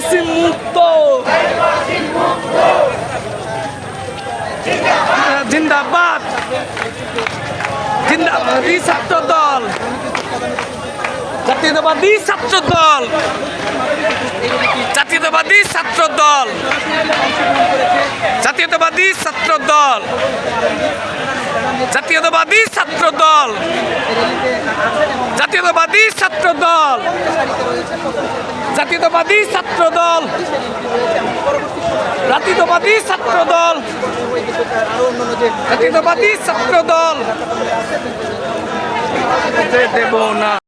বাসিন মুক্ত। জিন্দাবাদ। জিন্দাবাদী ছাত্র দল। জাতীয়তাবাদী ছাত্র দল। জাতীয়তাবাদী ছাত্র দল। জাতীয়তাবাদী ছাত্র দল। জাতীয়তাবাদী ছাত্র দল। জাতীয়তাবাদী ছাত্র দল। জাতীয়তাবাদী ছাত্র দল জাতীয়তাবাদী ছাত্র দল জাতীয়তাবাদী ছাত্র দল দেব না।